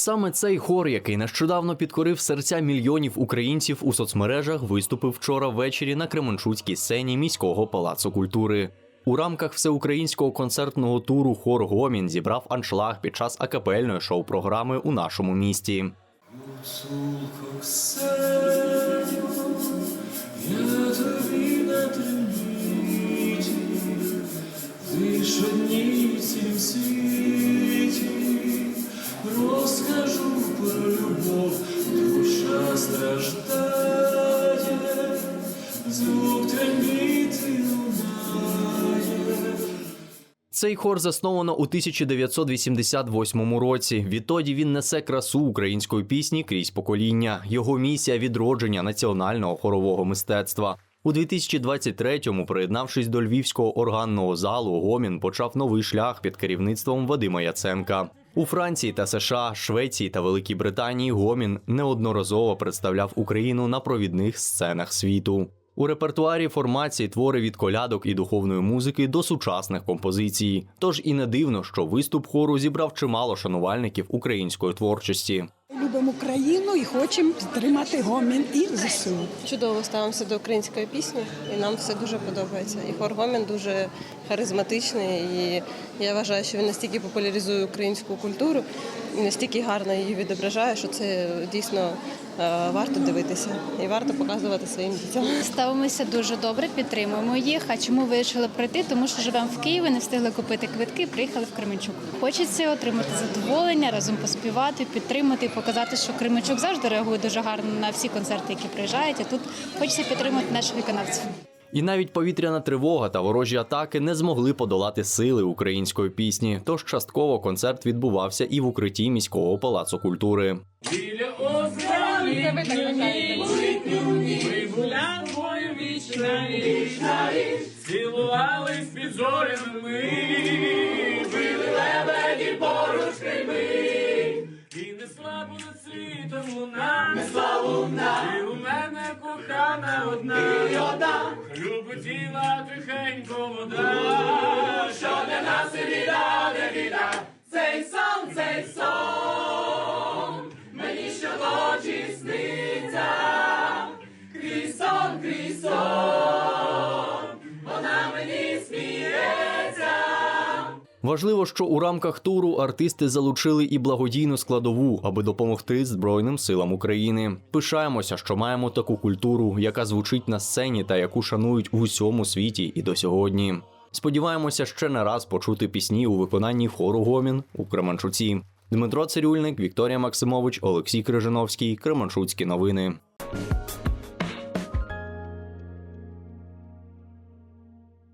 Саме цей хор, який нещодавно підкорив серця мільйонів українців у соцмережах, виступив вчора ввечері на Кременчуцькій сцені міського палацу культури. У рамках всеукраїнського концертного туру хор Гомін зібрав аншлаг під час акапельної шоу-програми у нашому місті. Я тобі страждає, звук трембіти лунає. Цей хор засновано у 1988 році. Відтоді він несе красу української пісні крізь покоління. Його місія відродження національного хорового мистецтва. У 2023-му, приєднавшись до львівського органного залу, Гомін почав новий шлях під керівництвом Вадима Яценка. У Франції та США, Швеції та Великій Британії Гомін неодноразово представляв Україну на провідних сценах світу. У репертуарі формації твори від колядок і духовної музики до сучасних композицій. Тож і не дивно, що виступ хору зібрав чимало шанувальників української творчості. Любимо Україну і хочемо підтримати гомін і ЗСУ. Чудово ставимося до української пісні, і нам все дуже подобається. І хор Гомін дуже харизматичний. І я вважаю, що він настільки популяризує українську культуру, настільки гарно її відображає, що це дійсно е, варто дивитися і варто показувати своїм дітям. Ставимося дуже добре, підтримуємо їх. А чому вирішили прийти? Тому що живемо в Києві, не встигли купити квитки, приїхали в Кременчук. Хочеться отримати задоволення, разом поспівати, підтримати показати, що Кременчук завжди реагує дуже гарно на всі концерти, які приїжджають. А тут хочеться підтримати наших виконавців. І навіть повітряна тривога та ворожі атаки не змогли подолати сили української пісні. Тож частково концерт відбувався і в укритті міського палацу культури. Біля озера ми цілувались під зорями ми, били лебеді поруч крильми, і несла понад світом луна, несла луна, ти у мене кохана одна, і одна, люботіла тихенько вода, Важливо, що у рамках туру артисти залучили і благодійну складову, аби допомогти Збройним силам України. Пишаємося, що маємо таку культуру, яка звучить на сцені та яку шанують у всьому світі і до сьогодні. Сподіваємося ще не раз почути пісні у виконанні хору Гомін у Кременчуці. Дмитро Цирюльник, Вікторія Максимович, Олексій Крижановський, Кременчуцькі новини.